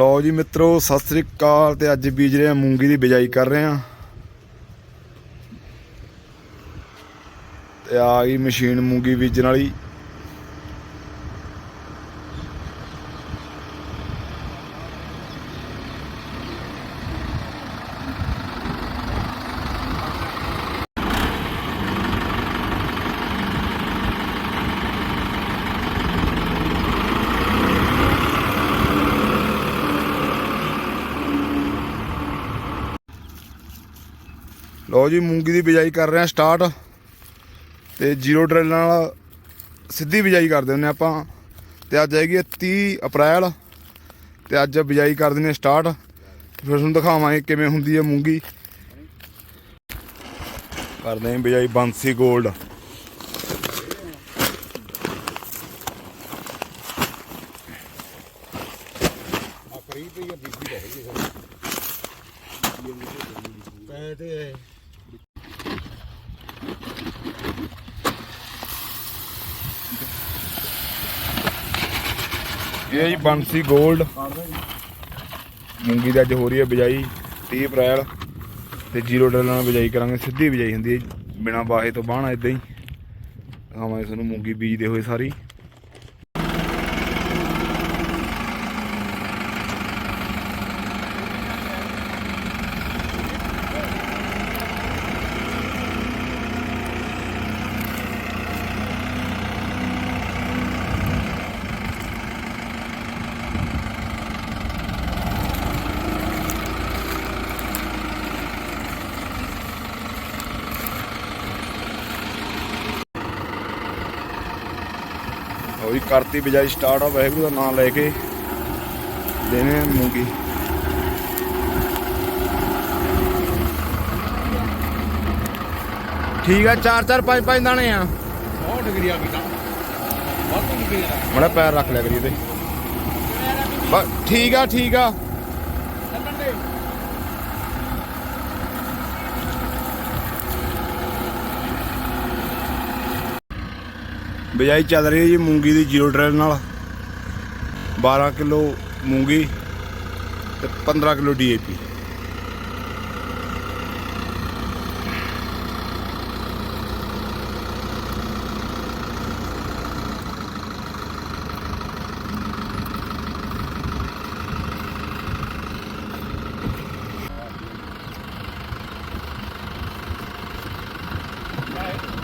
ਲਓ ਜੀ ਮਿੱਤਰੋ, ਸਤਿ ਸ੍ਰੀ ਅਕਾਲ ਤੇ ਅੱਜ ਬੀਜ ਰਹੇ ਆ ਮੂੰਗੀ ਦੀ ਬਿਜਾਈ ਕਰ ਰਹੇ ਆ ਤੇ ਆ ਗਈ ਮਸ਼ੀਨ ਮੂੰਗੀ ਬੀਜਣ ਵਾਲੀ। ਲਓ ਜੀ, ਮੂੰਗੀ ਦੀ ਬਿਜਾਈ ਕਰ ਰਹੇ ਆ ਸਟਾਰਟ ਤੇ ਜ਼ੀਰੋ ਡਰਿਲ ਨਾਲ ਸਿੱਧੀ ਬਿਜਾਈ ਕਰਦੇ ਹੁੰਦੇ ਆਪਾਂ। ਤੇ ਅੱਜ ਹੈਗੀ ਹੈ 30 ਅਪ੍ਰੈਲ, ਤੇ ਅੱਜ ਬਿਜਾਈ ਕਰ ਦਿੰਦੇ ਸਟਾਰਟ ਫਿਰ ਤੁਹਾਨੂੰ ਦਿਖਾਵਾਂਗੇ ਕਿਵੇਂ ਹੁੰਦੀ ਹੈ ਮੂੰਗੀ। ਕਰਦੇ ਆਂ ਬਿਜਾਈ ਬਾਂਸੀ 골ਡ ਆਖਰੀ ਪਈ ਆ ਬੀਬੀ ਰਹਿ ਗਈ ਸਰ ਪੈ ਇਹ ਹੈ ਜੀ ਬੰਸੀ 골ਡ ਮੂੰਗੀ ਦੀ ਅੱਜ ਹੋ ਰਹੀ ਹੈ ਬਿਜਾਈ 30 ਅਪ੍ਰੈਲ। ਤੇ ਜ਼ੀਰੋ ਡਾਲਰ ਨਾਲ ਬਿਜਾਈ ਕਰਾਂਗੇ, ਸਿੱਧੀ ਬਿਜਾਈ ਹੁੰਦੀ ਹੈ ਬਿਨਾ ਬਾਹੇ ਤੋਂ ਬਾਹਣਾ ਇਦਾਂ ਹੀ। ਆਵਾਂਗੇ ਤੁਹਾਨੂੰ ਮੂੰਗੀ ਬੀਜਦੇ ਹੋਏ ਸਾਰੀ। ਵੀ ਕਰਤੀ ਬਿਜਾਈ ਸਟਾਰਟ ਆ ਵਾਹਿਗੁਰੂ ਦਾ ਨਾਮ ਲੈ ਕੇ ਆ ਮੂੰਗੀ। ਠੀਕ ਆ ਚਾਰ ਚਾਰ ਪੰਜ ਪੰਜ ਦਾਣੇ ਆ। ਬਹੁਤ ਡਿਗਰੀ ਆ ਗਈ ਤਾਂ। ਬਹੁਤ ਡਿਗਰੀ ਆ। ਮੜਾ ਪੈਰ ਰੱਖ ਲਿਆ ਕਰੀ ਇਹਦੇ ਬਸ ਠੀਕ ਆ ਠੀਕ ਆ। ਬਿਜਾਈ ਚੱਲ ਰਹੀ ਹੈ ਜੀ ਮੂੰਗੀ ਦੀ ਜ਼ੀਰੋ ਡਰਿਲ ਨਾਲ। 12 ਕਿਲੋ ਮੂੰਗੀ ਤੇ 15 ਕਿਲੋ ਡੀਏਪੀ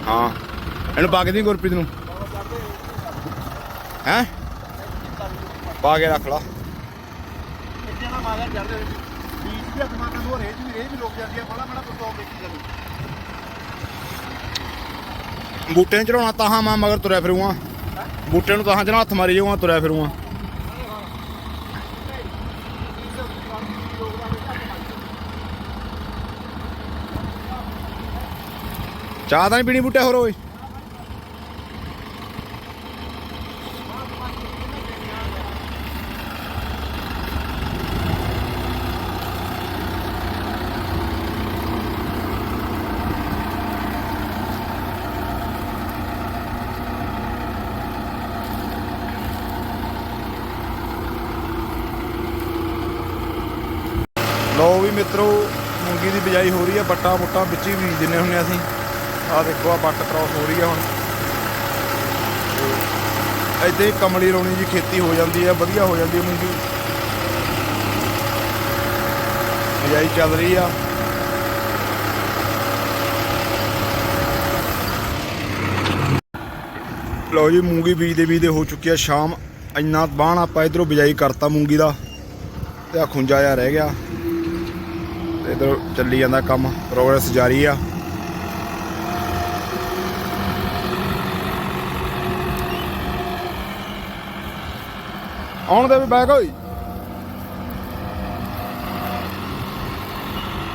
ਹਾਂ। ਇਹਨੂੰ ਪਾ ਕੇ ਦੀ ਗੁਰਪ੍ਰੀਤ ਨੂੰ। ਹੈ? ਪਾ ਕੇ ਰੱਖ ਲਾ। ਇੱਥੇ ਨਾ ਮਾਰਿਆ ਚੜਦੇ ਬੀਜ ਵੀ ਅਖਮਾ ਕੰਦੂ ਰੇਜ ਵੀ ਰੇਜ ਵੀ ਲੋਕ ਜਾਂਦੀ ਆ ਬੜਾ ਬੜਾ ਪਰਤੋਂ ਦੇਖੀ ਜਾਂਦੀ ਬੂਟੇ ਨੂੰ ਚੜਾਉਣਾ ਤਾਹਾਂ ਮੈਂ ਮਗਰ ਤੁਰਿਆ ਫਿਰੂੰਗਾ। ਬੂਟੇ ਨੂੰ ਤਾਹਾਂ ਚੜਾ ਹੱਥ ਮਾਰੀ ਜਾਊਂਗਾ ਤੁਰਿਆ ਫਿਰੂੰਗਾ। ਚਾਹ ਤਾਂ ਨਹੀਂ ਪੀਣੀ ਬੂਟੇ ਹੋਰ ਓਏ। ਲਓ ਵੀ ਮਿੱਤਰੋ, ਮੂੰਗੀ ਦੀ ਬਿਜਾਈ ਹੋ ਰਹੀ ਹੈ ਬੱਟਾ ਬੁੱਟਾ ਵਿੱਚ ਹੀ ਬੀਜ ਦਿੰਨੇ ਹੁੰਨੇ ਅਸੀਂ। ਆਹ ਦੇਖੋ ਆ ਬੱਟ ਕ੍ਰਾਸ ਹੋ ਰਹੀ ਹੈ ਹੁਣ। ਇੱਥੇ ਕਮਲੀ ਰੋਣੀ ਜੀ ਖੇਤੀ ਹੋ ਜਾਂਦੀ ਹੈ ਵਧੀਆ ਹੋ ਜਾਂਦੀ ਹੈ ਮੂੰਗੀ। ਬਿਜਾਈ ਚੱਲ ਰਹੀ ਆ। ਲਓ ਜੀ, ਮੂੰਗੀ ਬੀਜਦੇ ਬੀਜਦੇ ਹੋ ਚੁੱਕੀ ਆ ਸ਼ਾਮ। ਇੰਨਾ ਬਾਣ ਆਪਾਂ ਇਧਰੋਂ ਬਿਜਾਈ ਕਰਤਾ ਮੂੰਗੀ ਦਾ। ਤੇ ਆ ਖੁੰਜਾ ਜਿਹਾ ਰਹਿ ਗਿਆ। ਇਧਰ ਚੱਲੀ ਜਾਂਦਾ ਕੰਮ ਪ੍ਰੋਗਰੈਸ ਜਾਰੀ ਆ। ਆਉਣ ਦੇ ਵੀ ਬੈਗ ਹੋਈ